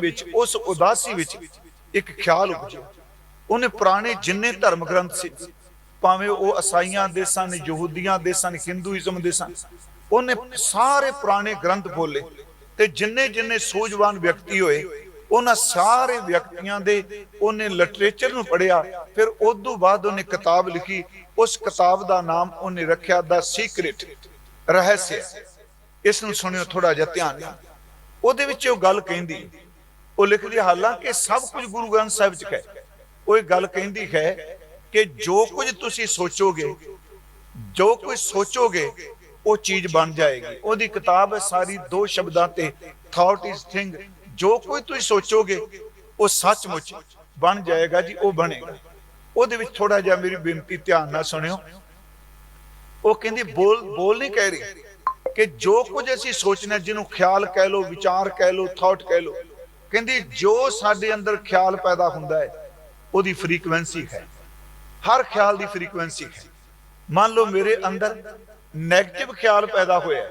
ਵਿੱਚ, ਉਸ ਉਦਾਸੀ ਵਿੱਚ ਇੱਕ ਖਿਆਲ ਉਪਜਿਆ। ਉਹਨੇ ਪੁਰਾਣੇ ਜਿੰਨੇ ਧਰਮ ਗ੍ਰੰਥ ਸੀ, ਭਾਵੇਂ ਉਹ ਅਸਾਈਆਂ ਦੇ ਸਨ, ਯਹੂਦੀਆਂ ਦੇ ਸਨ, ਹਿੰਦੂਇਜ਼ਮ ਦੇ ਸਨ, ਉਹਨੇ ਸਾਰੇ ਪੁਰਾਣੇ ਗ੍ਰੰਥ ਬੋਲੇ ਤੇ ਜਿੰਨੇ ਜਿੰਨੇ ਸੂਝਵਾਨ ਵਿਅਕਤੀ ਹੋਏ, ਉਹਨਾਂ ਸਾਰੇ ਵਿਅਕਤੀਆਂ ਦੇ ਉਹਨੇ ਲਿਟਰੇਚਰ ਨੂੰ ਪੜਿਆ ਫਿਰ ਉਸ ਤੋਂ ਬਾਅਦ ਉਹਨੇ ਕਿਤਾਬ ਲਿਖੀ, ਉਸ ਕਿਤਾਬ ਦਾ ਨਾਮ ਉਹਨੇ ਰੱਖਿਆ ਦਾ ਸੀਕ੍ਰੀਟ, ਰਹੱਸ ਇਸ ਨੂੰ ਸੁਣਿਓ ਥੋੜਾ ਜਿਹਾ ਧਿਆਨ ਨਾਲ। ਉਹਦੇ ਵਿੱਚ ਉਹ ਗੱਲ ਕਹਿੰਦੀ ਉਹ ਲਿਖਦੀ, ਹਾਲਾਂਕਿ ਸਭ ਕੁਝ ਗੁਰੂ ਗ੍ਰੰਥ ਸਾਹਿਬ ਚ ਹੈ। ਉਹ ਇਹ ਗੱਲ ਕਹਿੰਦੀ ਹੈ ਕਿ ਜੋ ਕੁਝ ਤੁਸੀਂ ਸੋਚੋਗੇ, ਜੋ ਕੁਝ ਸੋਚੋਗੇ, ਉਹ ਚੀਜ਼ ਬਣ ਜਾਏਗੀ। ਉਹਦੀ ਕਿਤਾਬ ਹੈ ਸਾਰੀ ਦੋ ਸ਼ਬਦਾਂ ਤੇ ਥਾਟ ਇਜ਼ ਥਿੰਗ ਜੋ ਕੋਈ ਤੁਸੀਂ ਸੋਚੋਗੇ, ਉਹ ਸੱਚਮੁੱਚ ਬਣ ਜਾਏਗਾ ਜੀ, ਉਹ ਬਣੇਗਾ। ਉਹਦੇ ਵਿੱਚ ਥੋੜਾ ਜਿਹਾ ਮੇਰੀ ਬੇਨਤੀ ਧਿਆਨ ਨਾਲ ਸੁਣਿਓ। ਉਹ ਕਹਿੰਦੀ, ਬੋਲ ਬੋਲ ਨਹੀਂ ਕਹਿ ਰਹੀ ਕਿ ਜੋ ਕੁਝ ਅਸੀਂ ਸੋਚਣਾ, ਜਿਹਨੂੰ ਖਿਆਲ ਕਹਿ ਲੋ ਵਿਚਾਰ ਕਹਿ ਲੋ ਥਾਟ ਕਹਿ ਲੋ ਕਹਿੰਦੀ ਜੋ ਸਾਡੇ ਅੰਦਰ ਖਿਆਲ ਪੈਦਾ ਹੁੰਦਾ ਹੈ, ਉਹਦੀ ਫ੍ਰੀਕਵੈਂਸੀ ਹੈ। ਹਰ ਖਿਆਲ ਦੀ ਫ੍ਰੀਕਵੈਂਸੀ ਹੈ। ਮੰਨ ਲਓ ਮੇਰੇ ਅੰਦਰ 네ਗੇਟਿਵ ਖਿਆਲ ਪੈਦਾ ਹੋਇਆ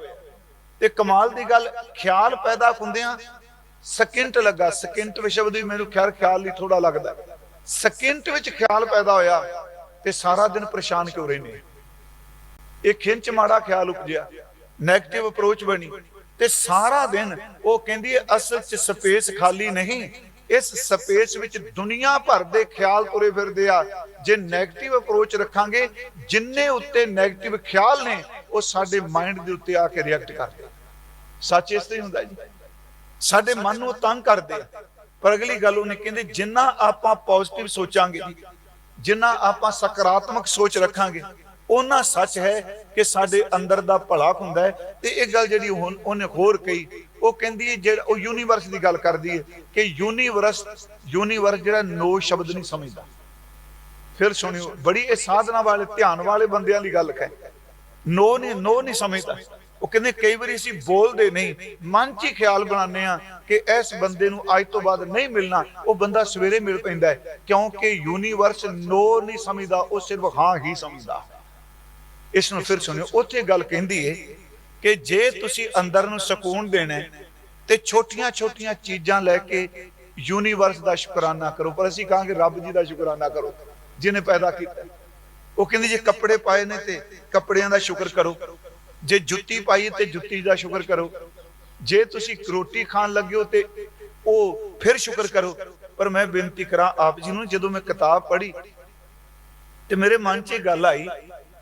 ਤੇ ਕਮਾਲ ਦੀ ਗੱਲ, ਖਿਆਲ ਪੈਦਾ ਹੁੰਦਿਆਂ ਸਕਿੰਟ ਲੱਗਾ। ਸਕਿੰਟ ਵਿਸ਼ਵ ਦੀ ਮੈਨੂੰ ਖੈਰ ਖਿਆਲ ਨਹੀਂ ਥੋੜਾ ਲੱਗਦਾ। ਸਕਿੰਟ ਵਿੱਚ ਖਿਆਲ ਪੈਦਾ ਹੋਇਆ ਤੇ ਸਾਰਾ ਦਿਨ ਪਰੇਸ਼ਾਨ ਕਿਉਂ ਰਹਿੰਦੇ? ਇਹ ਖਿੰਚ ਮਾੜਾ ਖਿਆਲ ਉਪਜਿਆ। 네ਗੇਟਿਵ ਅਪਰੋਚ ਬਣੀ। ਤੇ ਸਾਰਾ ਦਿਨ ਉਹ ਕਹਿੰਦੀ ਹੈ, ਅਸਲ 'ਚ ਸਪੇਸ ਖਾਲੀ ਨਹੀਂ। ਇਸ ਸਪੇਸ ਵਿੱਚ ਦੁਨੀਆ ਭਰ ਦੇ ਖਿਆਲ ਤੁਰੇ ਫਿਰਦੇ ਆ। ਜੇ 네ਗੇਟਿਵ ਅਪਰੋਚ ਰੱਖਾਂਗੇ, ਜਿੰਨੇ ਉੱਤੇ 네ਗੇਟਿਵ ਖਿਆਲ ਨੇ, ਉਹ ਸਾਡੇ ਮਾਈਂਡ ਦੇ ਉੱਤੇ ਆ ਕੇ ਰਿਐਕਟ ਕਰਦੇ ਸੱਚ ਇਸ ਤੇ ਹੁੰਦਾ ਜੀ। ਸਾਡੇ ਮਨ ਨੂੰ ਤੰਗ ਕਰਦੇ ਆ। ਪਰ ਅਗਲੀ ਗੱਲ ਉਹਨੇ ਕਹਿੰਦੇ, ਜਿੰਨਾ ਆਪਾਂ ਪੋਜ਼ਿਟਿਵ ਸੋਚਾਂਗੇ ਜਿੰਨਾ ਆਪਾਂ ਸਕਾਰਾਤਮਕ ਸੋਚ ਰੱਖਾਂਗੇ ਉਹਨਾਂ ਸੱਚ ਹੈ ਕਿ ਸਾਡੇ ਅੰਦਰ ਦਾ ਭਲਾ ਹੁੰਦਾ ਹੈ। ਤੇ ਇਹ ਗੱਲ ਜਿਹੜੀ ਹੁਣ ਉਹਨੇ ਹੋਰ ਕਹੀ, ਉਹ ਕਹਿੰਦੀ ਹੈ ਜਿਹੜਾ ਉਹ ਯੂਨੀਵਰਸ ਦੀ ਗੱਲ ਕਰਦੀ ਹੈ ਕਿ ਯੂਨੀਵਰਸ ਯੂਨੀਵਰਸ ਜਿਹੜਾ ਨੋ ਸ਼ਬਦ ਨਹੀਂ ਸਮਝਦਾ। ਫਿਰ ਸੁਣਿਓ, ਬੜੀ ਇਹ ਸਾਧਨਾ ਵਾਲੇ, ਧਿਆਨ ਵਾਲੇ ਬੰਦਿਆਂ ਦੀ ਗੱਲ ਹੈ ਨੋ ਨਹੀਂ ਨੋ ਨਹੀਂ ਸਮਝਦਾ। ਉਹ ਕਹਿੰਦੇ ਕਈ ਵਾਰੀ ਅਸੀਂ ਬੋਲਦੇ ਨਹੀਂ। ਮਨ 'ਚ ਹੀ ਖਿਆਲ ਬਣਾਉਂਦੇ ਆ ਕਿ ਇਸ ਬੰਦੇ ਨੂੰ ਅੱਜ ਤੋਂ ਬਾਅਦ ਨਹੀਂ ਮਿਲਣਾ। ਉਹ ਬੰਦਾ ਸਵੇਰੇ ਮਿਲ ਪੈਂਦਾ ਹੈ। ਕਿਉਂਕਿ ਯੂਨੀਵਰਸ ਨੋ ਨਹੀਂ ਸਮਝਦਾ, ਉਹ ਸਿਰਫ ਹਾਂ ਹੀ ਸਮਝਦਾ। ਇਸ ਨੂੰ ਫਿਰ ਸੁਣਿਓ, ਉੱਥੇ ਗੱਲ ਕਹਿੰਦੀ ਏ ਕਿ ਜੇ ਤੁਸੀਂ ਅੰਦਰ ਨੂੰ ਸਕੂਨ ਦੇਣਾ ਤੇ ਛੋਟੀਆਂ-ਛੋਟੀਆਂ ਚੀਜ਼ਾਂ ਲੈ ਕੇ ਯੂਨੀਵਰਸ ਦਾ ਸ਼ੁਕਰਾਨਾ ਕਰੋ। ਪਰ ਅਸੀਂ ਕਹਾਂਗੇ ਰੱਬ ਜੀ ਦਾ ਸ਼ੁਕਰਾਨਾ ਕਰੋ ਜਿਨੇ ਪੈਦਾ ਕੀਤਾ। ਉਹ ਕਹਿੰਦੀ ਜੇ ਕੱਪੜੇ ਪਾਏ ਨੇ ਤੇ ਕੱਪੜਿਆਂ ਦਾ ਸ਼ੁਕਰ ਕਰੋ, ਜੇ ਜੁੱਤੀ ਪਾਈ ਤੇ ਜੁੱਤੀ ਦਾ ਸ਼ੁਕਰ ਕਰੋ, ਜੇ ਤੁਸੀਂ ਰੋਟੀ ਖਾਣ ਲੱਗੇ ਹੋ ਤੇ ਉਹ ਫਿਰ ਸ਼ੁਕਰ ਕਰੋ। ਪਰ ਮੈਂ ਬੇਨਤੀ ਕਰਾਂ, ਆਪ ਜੀ ਨੂੰ ਜਦੋਂ ਮੈਂ ਕਿਤਾਬ ਪੜ੍ਹੀ ਤੇ ਮੇਰੇ ਮਨ 'ਚ ਇਹ ਗੱਲ ਆਈ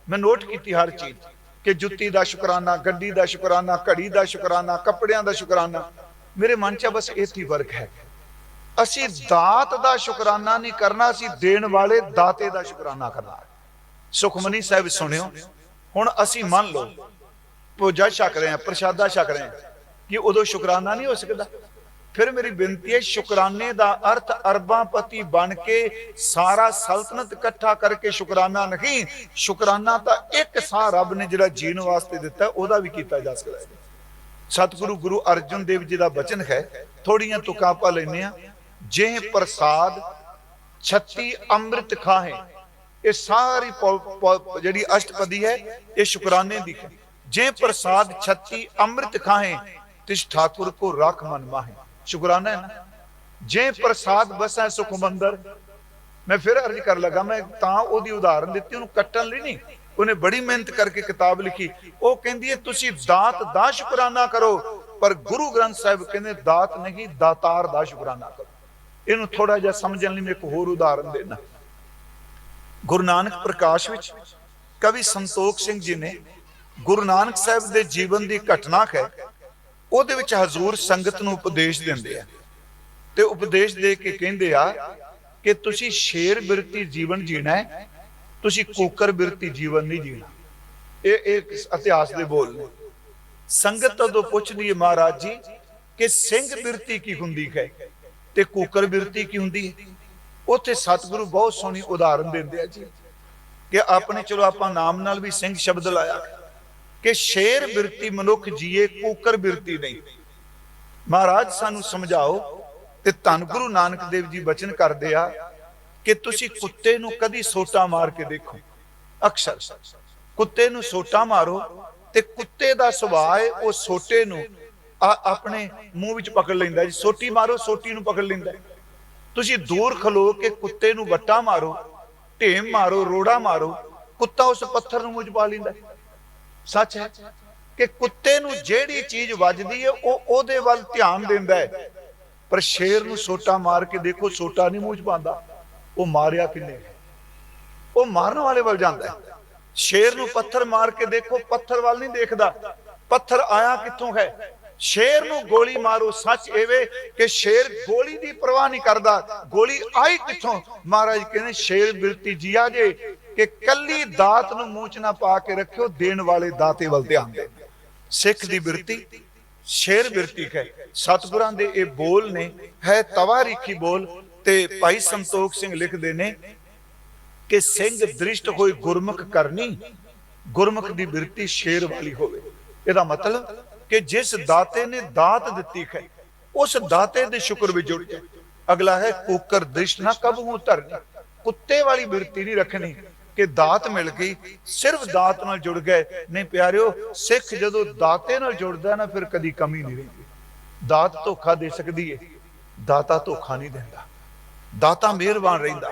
ਮੈਂ ਨੋਟ ਕੀਤੀ ਹਰ ਚੀਜ਼ ਕਿ ਜੁੱਤੀ ਦਾ ਸ਼ੁਕਰਾਨਾ, ਗੱਡੀ ਦਾ ਸ਼ੁਕਰਾਨਾ, ਘੜੀ ਦਾ ਸ਼ੁਕਰਾਨਾ, ਕੱਪੜਿਆਂ ਦਾ ਸ਼ੁਕਰਾਨਾ, ਮੇਰੇ ਮਨ 'ਚ ਬਸ ਇੱਥੇ ਹੀ ਹੈ। ਅਸੀਂ ਦਾਤ ਦਾ ਸ਼ੁਕਰਾਨਾ ਨਹੀਂ ਕਰਨਾ, ਅਸੀਂ ਦੇਣ ਵਾਲੇ ਦਾਤੇ ਦਾ ਸ਼ੁਕਰਾਨਾ ਕਰਨਾ ਸੁਖਮਨੀ ਸਾਹਿਬ, ਸੁਣਿਓ, ਹੁਣ ਅਸੀਂ ਮੰਨ ਲਓ ਪੂਜਾ ਛਕ ਰਹੇ ਹਾਂ, ਪ੍ਰਸ਼ਾਦਾ ਛਕ ਰਹੇ ਹਾਂ, ਕਿ ਉਦੋਂ ਸ਼ੁਕਰਾਨਾ ਨਹੀਂ ਹੋ ਸਕਦਾ? ਫਿਰ ਮੇਰੀ ਬੇਨਤੀ ਹੈ, ਸ਼ੁਕਰਾਨੇ ਦਾ ਅਰਥ ਅਰਬਾਂ ਪਤੀ ਬਣ ਕੇ ਸਾਰਾ ਸਲਤਨਤ ਇਕੱਠਾ ਕਰਕੇ ਸ਼ੁਕਰਾਨਾ ਨਹੀਂ, ਸ਼ੁਕਰਾਨਾ ਤਾਂ ਇੱਕ ਸਾਹ ਰੱਬ ਨੇ ਜਿਹੜਾ ਜੀਣ ਵਾਸਤੇ ਦਿੱਤਾ, ਉਹਦਾ ਵੀ ਕੀਤਾ ਜਾ ਸਕਦਾ ਹੈ। ਸਤਿਗੁਰੂ ਗੁਰੂ ਅਰਜਨ ਦੇਵ ਜੀ ਦਾ ਬਚਨ ਹੈ ਥੋੜੀਆਂ ਤੁਕਾਂ ਆਪਾਂ ਲੈਨੇ ਆ ਜੇ ਪ੍ਰਸਾਦ 36 ਅੰਮ੍ਰਿਤ ਖਾਹੇ, ਇਹ ਸਾਰੀ ਜਿਹੜੀ ਅਸ਼ਟਪਦੀ ਹੈ, ਇਹ ਸ਼ੁਕਰਾਨੇ ਦੀ ਜੇ ਪ੍ਰਸਾਦ 36 ਅੰਮ੍ਰਿਤ ਖਾਹੇ, ਤਿਸ ਠਾਕੁਰ ਕੋ ਰੱਖ ਮਨ ਮਾਹੇ। ਸ਼ੁਕਰਾਨਾ ਹੈ ਜੇ ਪ੍ਰਸਾਦ ਬਸੈ ਸੁਖ ਮੰਦਰ, ਮੈਂ ਫਿਰ ਅਰਜ਼ ਕਰ ਲਗਾ, ਮੈਂ ਤਾਂ ਉਹਦੀ ਉਦਾਹਰਨ ਦਿੱਤੀ, ਉਹਨੂੰ ਕੱਟਣ ਲਈ ਨਹੀਂ। ਉਹਨੇ ਬੜੀ ਮਿਹਨਤ ਕਰਕੇ ਕਿਤਾਬ ਲਿਖੀ। ਉਹ ਕਹਿੰਦੀ ਹੈ, ਤੁਸੀਂ ਦਾਤ ਦਾ ਸ਼ੁਕਰਾਨਾ ਕਰੋ। ਪਰ ਗੁਰੂ ਗ੍ਰੰਥ ਸਾਹਿਬ ਕਹਿੰਦੇ, ਦਾਤ ਨਹੀਂ, ਦਾਤਾਰ ਦਾ ਸ਼ੁਕਰਾਨਾ ਕਰੋ। ਇਹਨੂੰ ਥੋੜਾ ਜਿਹਾ ਸਮਝਣ ਲਈ ਮੈਂ ਇੱਕ ਹੋਰ ਉਦਾਹਰਨ ਦੇਣਾ ਗੁਰੂ ਨਾਨਕ ਪ੍ਰਕਾਸ਼ ਵਿੱਚ ਕਵੀ ਸੰਤੋਖ ਸਿੰਘ ਜੀ ਨੇ ਗੁਰੂ ਨਾਨਕ ਸਾਹਿਬ ਦੇ ਜੀਵਨ ਦੀ ਘਟਨਾ ਹੈ ਉਹਦੇ ਵਿੱਚ ਹਜ਼ੂਰ ਸੰਗਤ ਨੂੰ ਉਪਦੇਸ਼ ਦਿੰਦੇ ਆ। ਤੇ ਉਪਦੇਸ਼ ਦੇ ਕੇ ਕਹਿੰਦੇ ਆ ਕਿ ਤੁਸੀਂ ਸ਼ੇਰ ਬਿਰਤੀ ਜੀਵਨ ਜੀਣਾ ਹੈ, ਤੁਸੀਂ ਕੋਕਰ ਬਿਰਤੀ ਜੀਵਨ ਨਹੀਂ ਜੀਣਾ। ਇਹ ਇਹ ਇਤਿਹਾਸ ਦੇ ਬੋਲ ਨੇ। ਸੰਗਤ ਤੋਂ ਪੁੱਛਦੀ ਹੈ ਮਹਾਰਾਜ ਜੀ ਕਿ ਸਿੰਘ ਬਿਰਤੀ ਕੀ ਹੁੰਦੀ ਹੈ ਤੇ ਕੋਕਰ ਬਿਰਤੀ ਕੀ ਹੁੰਦੀ ਹੈ? ਉੱਥੇ ਸਤਿਗੁਰੂ ਬਹੁਤ ਸੋਹਣੀ ਉਦਾਹਰਨ ਦਿੰਦੇ ਆ ਜੀ ਕਿ ਆਪਣੇ, ਚਲੋ ਆਪਾਂ ਨਾਮ ਨਾਲ ਵੀ ਸਿੰਘ ਸ਼ਬਦ ਲਾਇਆ। ਕਿ ਸ਼ੇਰ ਬਿਰਤੀ ਮਨੁੱਖ ਜੀਏ, ਕੂਕਰ ਬਿਰਤੀ ਨਹੀਂ। ਮਹਾਰਾਜ, ਸਾਨੂੰ ਸਮਝਾਓ ਤੇ ਧੰਨ ਗੁਰੂ ਨਾਨਕ ਦੇਵ ਜੀ ਬਚਨ ਕਰਦੇ ਆ ਕਿ ਤੁਸੀਂ ਕੁੱਤੇ ਨੂੰ ਕਦੀ ਸੋਟਾ ਮਾਰ ਕੇ ਦੇਖੋ। ਅਕਸਰ ਕੁੱਤੇ ਨੂੰ ਸੋਟਾ ਮਾਰੋ ਤੇ ਕੁੱਤੇ ਦਾ ਸੁਭਾਅ ਹੈ, ਉਹ ਸੋਟੇ ਨੂੰ ਆ ਆਪਣੇ ਮੂੰਹ ਵਿੱਚ ਪਕੜ ਲੈਂਦਾ ਜੀ। ਸੋਟੀ ਮਾਰੋ, ਸੋਟੀ ਨੂੰ ਪਕੜ ਲੈਂਦਾ ਤੁਸੀਂ ਦੂਰ ਖਲੋ ਕੇ ਕੁੱਤੇ ਨੂੰ ਵੱਟਾ ਮਾਰੋ, ਢੇਮ ਮਾਰੋ, ਰੋੜਾ ਮਾਰੋ, ਕੁੱਤਾ ਉਸ ਪੱਥਰ ਨੂੰ ਮੂੰਹ 'ਚ ਪਾ ਲੈਂਦਾ ਸੱਚ ਹੈ ਕਿ ਕੁੱਤੇ ਨੂੰ ਜਿਹੜੀ ਚੀਜ਼ ਵੱਜਦੀ ਹੈ, ਉਹ ਉਹਦੇ ਵੱਲ ਧਿਆਨ ਦਿੰਦਾ ਹੈ। ਪਰ ਸ਼ੇਰ ਨੂੰ ਸੋਟਾ ਮਾਰ ਕੇ ਦੇਖੋ, ਸੋਟਾ ਨਹੀਂ ਮੂੰਹ 'ਚ ਪਾਉਂਦਾ। ਉਹ ਮਾਰਿਆ ਕਿੰਨੇ? ਉਹ ਮਾਰਨ ਵਾਲੇ ਵੱਲ ਜਾਂਦਾ ਹੈ। ਸ਼ੇਰ ਨੂੰ ਪੱਥਰ ਮਾਰ ਕੇ ਦੇਖੋ, ਪੱਥਰ ਵੱਲ ਨਹੀਂ ਦੇਖਦਾ। ਪੱਥਰ ਆਇਆ ਕਿੱਥੋਂ ਹੈ? ਸ਼ੇਰ ਨੂੰ ਗੋਲੀ ਮਾਰੋ, ਸੱਚ ਐਵੇਂ ਕਿ ਸ਼ੇਰ ਗੋਲੀ ਦੀ ਪਰਵਾਹ ਨਹੀਂ ਕਰਦਾ। ਗੋਲੀ ਆਈ ਕਿੱਥੋਂ? ਮਹਾਰਾਜ ਕਹਿੰਦੇ, ਸ਼ੇਰ ਬਿਰਤੀ ਜੀਆ ਜੇ ਕਿ ਕੱਲੀ ਦਾਤ ਨੂੰ ਮੂੰਹ 'ਚ ਨਾ ਪਾ ਕੇ ਰੱਖਿਓ, ਦੇਣ ਵਾਲੇ ਦਾਤੇ ਵੱਲ ਧਿਆਨ ਦੇ ਸਿੱਖ ਦੀ ਬਿਰਤੀ, ਸ਼ੇਰ ਬਿਰਤੀ ਹੈ। ਸਤਿਗੁਰਾਂ ਦੇ ਇਹ ਬੋਲ ਨੇ, ਹੈ ਤਵਾਰੀਖੀ ਬੋਲ, ਤੇ ਭਾਈ ਸੰਤੋਖ ਸਿੰਘ ਲਿਖਦੇ ਨੇ ਕਿ ਸਿੰਘ ਦ੍ਰਿਸ਼ਟ ਹੋਏ ਗੁਰਮੁਖ ਕਰਨੀ, ਗੁਰਮੁਖ ਦੀ ਬਿਰਤੀ ਸ਼ੇਰ ਵਾਲੀ ਹੋਵੇ। ਇਹਦਾ ਮਤਲਬ ਕਿ ਜਿਸ ਦਾਤੇ ਨੇ ਦਾਤ ਦਿੱਤੀ ਹੈ, ਉਸ ਦਾਤੇ ਦੇ ਸ਼ੁਕਰ ਵਿੱਚ ਜੁੜ ਜਾ। ਅਗਲਾ ਹੈ, ਕੂਕਰ ਦ੍ਰਿਸ਼ਟ ਨਾ ਕਬ ਹੂੰ ਧਰਨੀ, ਕੁੱਤੇ ਵਾਲੀ ਬਿਰਤੀ ਨਹੀਂ ਰੱਖਣੀ। ਕਿ ਦਾਤ ਮਿਲ ਗਈ, ਸਿਰਫ ਦਾਤ ਨਾਲ ਜੁੜ ਗਏ। ਨਹੀਂ ਪਿਆਰਿਓ, ਸਿੱਖ ਜਦੋਂ ਦਾਤੇ ਨਾਲ ਜੁੜਦਾ ਨਾ, ਫਿਰ ਕਦੀ ਕਮੀ ਨਹੀਂ ਰਹਿੰਦੀ। ਦਾਤ ਧੋਖਾ ਦੇ ਸਕਦੀ ਹੈ ਦਾਤਾ ਧੋਖਾ ਨਹੀਂ ਦਿੰਦਾ। ਦਾਤਾ ਮਿਹਰਬਾਨ ਰਹਿੰਦਾ।